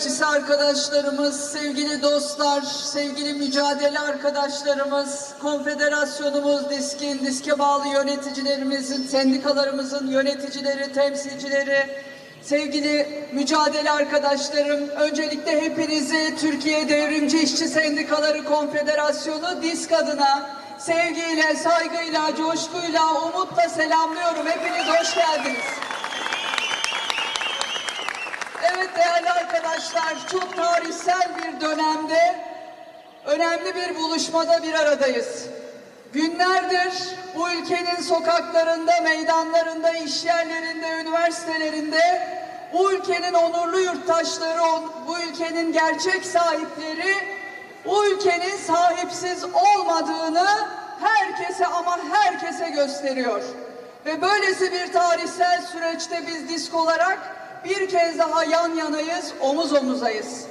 emekçisi arkadaşlarımız, sevgili dostlar, sevgili mücadele arkadaşlarımız, konfederasyonumuz, DİSK'in, DİSK'e bağlı yöneticilerimizin, sendikalarımızın yöneticileri, temsilcileri, sevgili mücadele arkadaşlarım, öncelikle hepinizi Türkiye Devrimci İşçi Sendikaları Konfederasyonu DİSK adına sevgiyle, saygıyla, coşkuyla, umutla selamlıyorum. Hepiniz hoş geldiniz. Evet değerli arkadaşlar, çok tarihsel bir dönemde önemli bir buluşmada bir aradayız. Günlerdir bu ülkenin sokaklarında, meydanlarında, iş yerlerinde, üniversitelerinde bu ülkenin onurlu yurttaşları, bu ülkenin gerçek sahipleri bu ülkenin sahipsiz olmadığını herkese ama herkese gösteriyor. Ve böylesi bir tarihsel süreçte biz disk olarak bir kez daha yan yanayız, omuz omuzayız.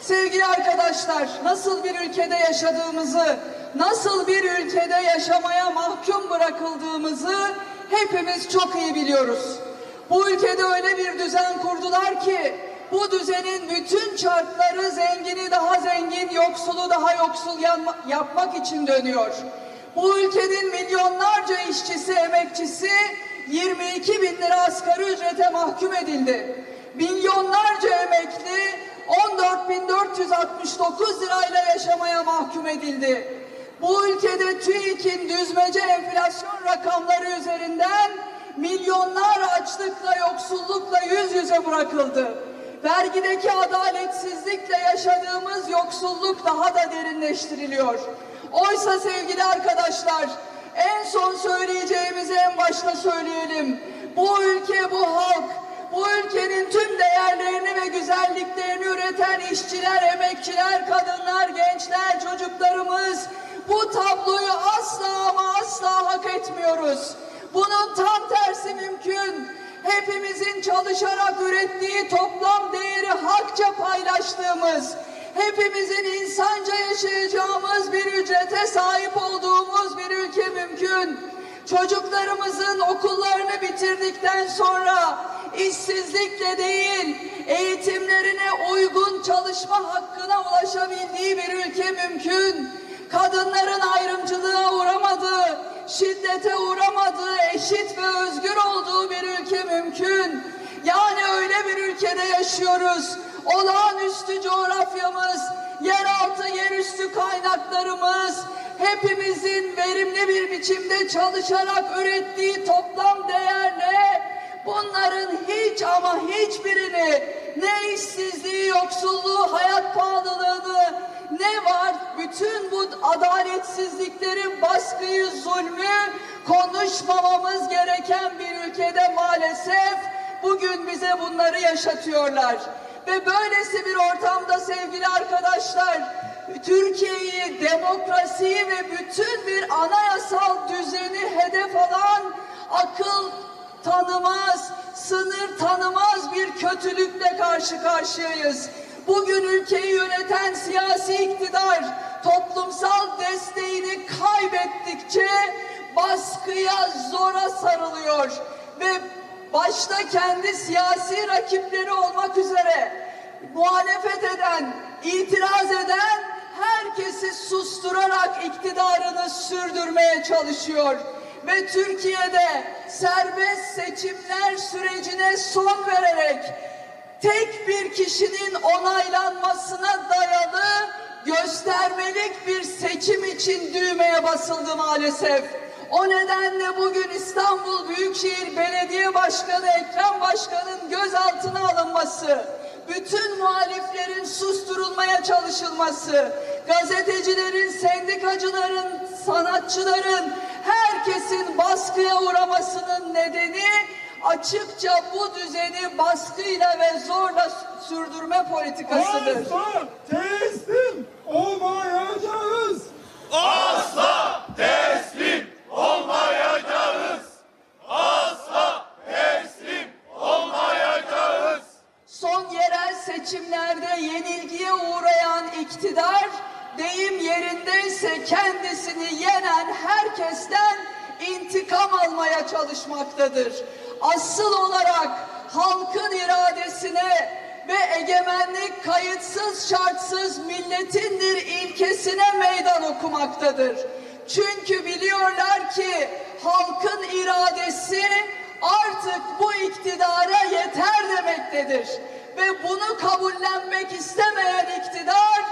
Sevgili arkadaşlar, nasıl bir ülkede yaşadığımızı, nasıl bir ülkede yaşamaya mahkum bırakıldığımızı hepimiz çok iyi biliyoruz. Bu ülkede öyle bir düzen kurdular ki bu düzenin bütün çarkları zengini daha zengin, yoksulu daha yoksul yapmak için dönüyor. Bu ülkenin milyonlarca işçisi, emekçisi 22 bin lira asgari ücrete mahkum edildi. Milyonlarca emekli 14.469 lirayla yaşamaya mahkum edildi. Bu ülkede TÜİK'in düzmece enflasyon rakamları üzerinden milyonlar açlıkla, yoksullukla yüz yüze bırakıldı. Vergideki adaletsizlikle yaşadığımız yoksulluk daha da derinleştiriliyor. Oysa sevgili arkadaşlar, en son söyleyeceğimizi en başta söyleyelim. Bu ülke, bu halk, bu ülkenin tüm değerlerini ve güzelliklerini üreten işçiler, emekçiler, kadınlar, gençler, çocuklarımız bu tabloyu asla ama asla hak etmiyoruz. Bunun tam tersi mümkün. Hepimizin çalışarak ürettiği toplam değeri hakça paylaştığımız, hepimizin insanca yaşayacağımız bir ücrete sahip olduğumuz bir ülke mümkün. Çocuklarımızın okullarını bitirdikten sonra işsizlikle değil, eğitimlerine uygun çalışma hakkına ulaşabildiği bir ülke mümkün. Kadınların ayrımcılığa uğramadığı, şiddete uğramadığı, eşit ve özgür olduğu bir ülke mümkün. Yani öyle bir ülkede yaşıyoruz. Olağanüstü coğrafyamız, yeraltı, yerüstü kaynaklarımız, hepimizin verimli bir biçimde çalışarak ürettiği toplam değerle bunların hiç ama hiçbirini ne işsizliği, yoksulluğu, hayat pahalılığını ne var? Bütün bu adaletsizliklerin baskıyı, zulmü konuşmamamız gereken bir ülkede maalesef bugün bize bunları yaşatıyorlar. Ve böylesi bir ortamda sevgili arkadaşlar, Türkiye'yi, demokrasiyi ve bütün bir anayasal düzeni hedef alan akıl tanımaz, sınır tanımaz bir kötülükle karşı karşıyayız. Bugün ülkeyi yöneten siyasi iktidar toplumsal desteğini kaybettikçe baskıya zora sarılıyor ve başta kendi siyasi rakipleri olmak üzere muhalefet eden, itiraz eden herkesi susturarak iktidarını sürdürmeye çalışıyor. Ve Türkiye'de serbest seçimler sürecine son vererek tek bir kişinin onaylanmasına dayalı göstermelik bir seçim için düğmeye basıldı maalesef. O nedenle bugün İstanbul Büyükşehir Belediye Başkanı Ekrem Başkan'ın gözaltına alınması, bütün muhaliflerin susturulmaya çalışılması, gazetecilerin, sendikacıların, sanatçıların, herkesin baskıya uğramasının nedeni açıkça bu düzeni baskıyla ve zorla sürdürme politikasıdır. Asla teslim olmayacağız. Asla teslim olmayacağız. Asla teslim olmayacağız. Son yerel seçimlerde yenilgiye uğrayan iktidar deyim yerindeyse kendisini yenen herkesten intikam almaya çalışmaktadır. Asıl olarak halkın iradesine ve egemenlik kayıtsız şartsız milletindir ilkesine meydan okumaktadır. Çünkü biliyorlar ki halkın iradesi artık bu iktidara yeter demektedir. Ve bunu kabullenmek istemeyen iktidar,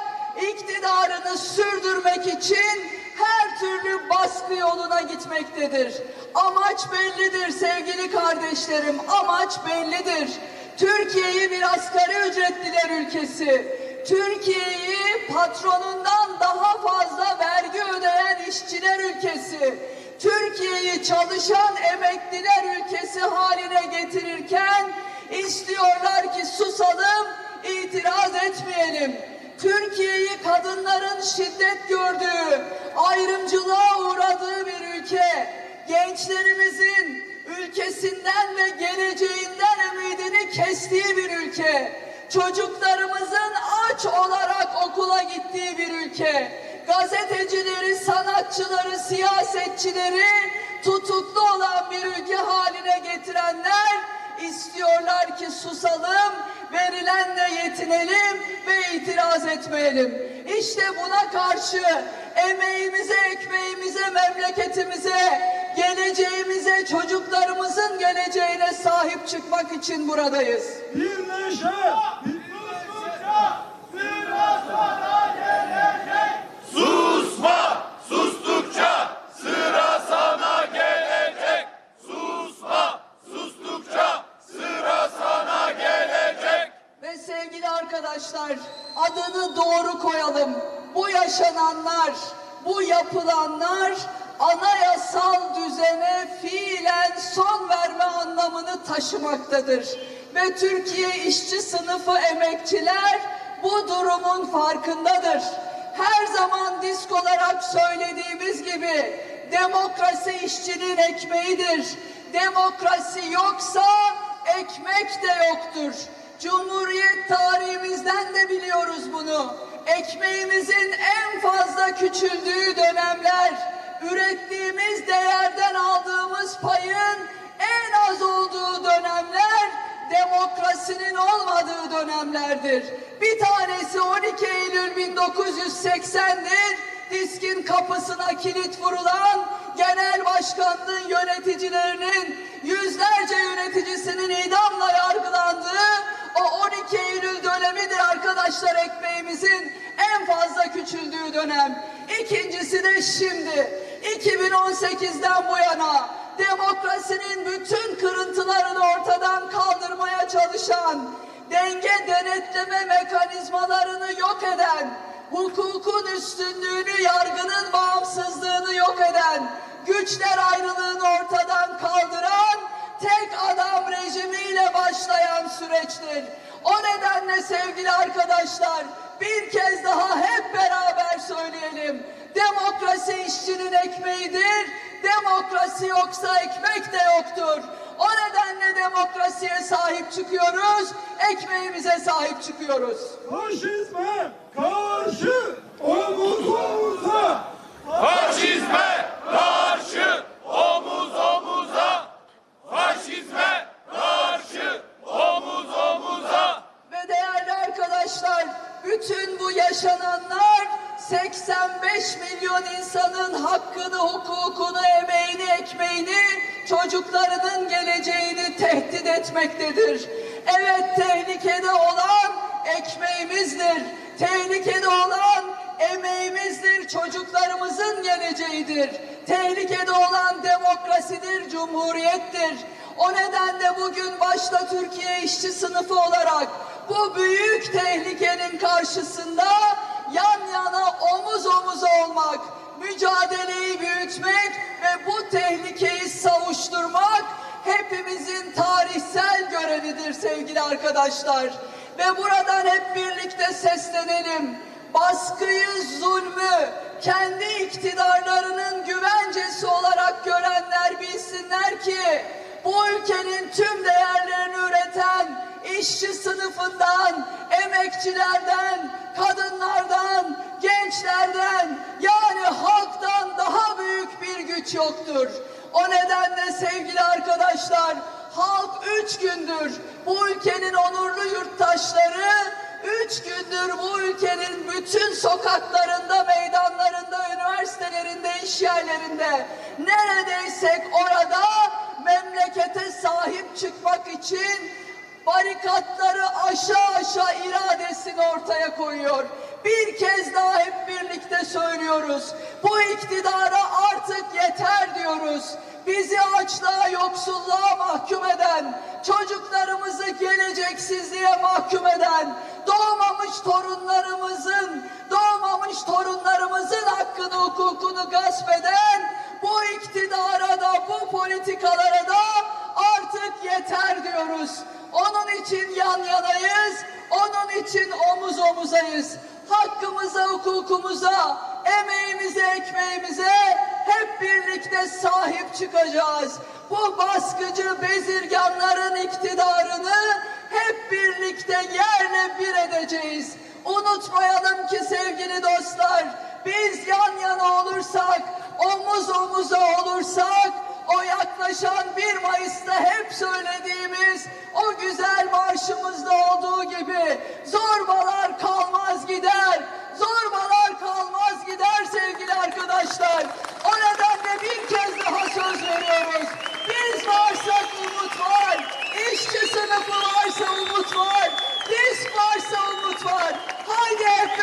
iktidarını sürdürmek için her türlü baskı yoluna gitmektedir. Amaç bellidir sevgili kardeşlerim, amaç bellidir. Türkiye'yi bir asgari ücretliler ülkesi, Türkiye'yi patronundan daha fazla vergi ödeyen işçiler ülkesi, Türkiye'yi çalışan emekliler ülkesi haline getirirken istiyorlar ki susalım, itiraz etmeyelim. Türkiye'yi kadınların şiddet gördüğü, ayrımcılığa uğradığı bir ülke, gençlerimizin ülkesinden ve geleceğinden ümidini kestiği bir ülke, çocuklarımızın aç olarak okula gittiği bir ülke, gazetecileri, sanatçıları, siyasetçileri tutuklu olan bir ülke haline getirenler istiyorlar ki susalım, verilenle yetinelim ve itiraz etmeyelim. İşte buna karşı emeğimize, ekmeğimize, memleketimize, geleceğimize, çocuklarımızın geleceğine sahip çıkmak için buradayız. Bir neşe, bir Susma! Arkadaşlar adını doğru koyalım. Bu yaşananlar, bu yapılanlar anayasal düzene fiilen son verme anlamını taşımaktadır. Ve Türkiye işçi sınıfı emekçiler bu durumun farkındadır. Her zaman disk olarak söylediğimiz gibi demokrasi işçinin ekmeğidir. Demokrasi yoksa ekmek de yoktur. Cumhuriyet tarihimizden de biliyoruz bunu. Ekmeğimizin en fazla küçüldüğü dönemler, ürettiğimiz değerden aldığımız payın en az olduğu dönemler demokrasinin olmadığı dönemlerdir. Bir tanesi 12 Eylül 1980'dir. Diskin kapısına kilit vurulan genel başkanlığın yöneticilerinin yüzlerce yöneticisinin idamla yargılandığı o 12 Eylül dönemidir arkadaşlar ekmeğimizin en fazla küçüldüğü dönem. İkincisi de şimdi 2018'den bu yana demokrasinin bütün kırıntılarını ortadan kaldırmaya çalışan, denge denetleme mekanizmalarını yok eden, hukukun üstünlüğünü, yargının bağımsızlığını yok eden, güçler ayrılığını ortadan kaldıran tek adam rejimiyle başlayan süreçtir. O nedenle sevgili arkadaşlar bir kez daha hep beraber söyleyelim. Demokrasi işçinin ekmeğidir. Demokrasi yoksa ekmek de yoktur. O nedenle demokrasiye sahip çıkıyoruz, ekmeğimize sahip çıkıyoruz. faşizme karşı omuz omuza. Faşizme karşı omuz omuza. Faşizme karşı omuz omuza. Ve değerli arkadaşlar, bütün bu yaşananlar 85 milyon insanın hakkını, hukukunu, emeğini, ekmeğini, çocuklarının geleceğini tehdit etmektedir. Evet tehlikede olan ekmeğimizdir. Tehlikede olan emeğimizdir, çocuklarımızın geleceğidir. Tehlikede olan demokrasidir, cumhuriyettir. O nedenle bugün başta Türkiye işçi sınıfı olarak bu büyük tehlikenin karşısında yan yana omuz omuza olmak, mücadeleyi büyütmek ve bu tehlikeyi savuşturmak hepimizin tarihsel görevidir sevgili arkadaşlar. Ve buradan hep birlikte seslenelim. Baskıyı, zulmü kendi iktidarlarının güvencesi olarak görenler bilsinler ki bu ülkenin tüm değerlerini üreten işçi sınıfından, emekçilerden, kadınlardan, gençlerden yani halktan daha büyük bir güç yoktur. O nedenle sevgili arkadaşlar halk üç gündür bu ülkenin onurlu yurttaşları üç gündür bu ülkenin bütün sokaklarında, meydanlarında, üniversitelerinde, iş yerlerinde neredeysek orada memlekete sahip çıkmak için barikatları aşağı aşağı iradesini ortaya koyuyor. Bir kez daha hep birlikte söylüyoruz. Bu iktidara artık yeter diyoruz. Bizi açlığa, yoksulluğa mahkum eden, çocuklarımızı geleceksizliğe mahkum eden, doğmamış torunlarımızın, doğmamış torunlarımızın hakkını, hukukunu gasp eden bu iktidara da, bu politikalara da artık yeter diyoruz. Onun için yan yanayız, onun için omuz omuzayız. Hakkımıza, hukukumuza, emeğimize, ekmeğimize hep birlikte sahip çıkacağız. Bu baskıcı bezirganların iktidarını hep birlikte yerle bir edeceğiz. Unutmayalım ki sevgili dostlar, biz yan yana olursak, omuz omuza olursak, yaklaşan 1 Mayıs'ta hep söylediğimiz o güzel marşımızda olduğu gibi zorbalar kalmaz gider, zorbalar kalmaz gider sevgili arkadaşlar. O nedenle bir kez daha söz veriyoruz. Biz varsak umut var, işçi sınıfı varsa umut var, disk varsa umut var. Haydi hep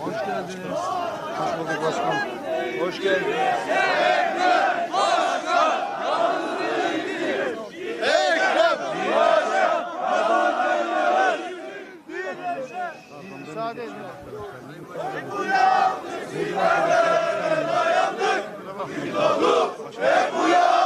Hoş geldiniz. Hoş bulduk başkanım. Hoş geldiniz. Müsaade edin. Uyandık, dayandık, dayandık, dayandık, dayandık, dayandık, dayandık,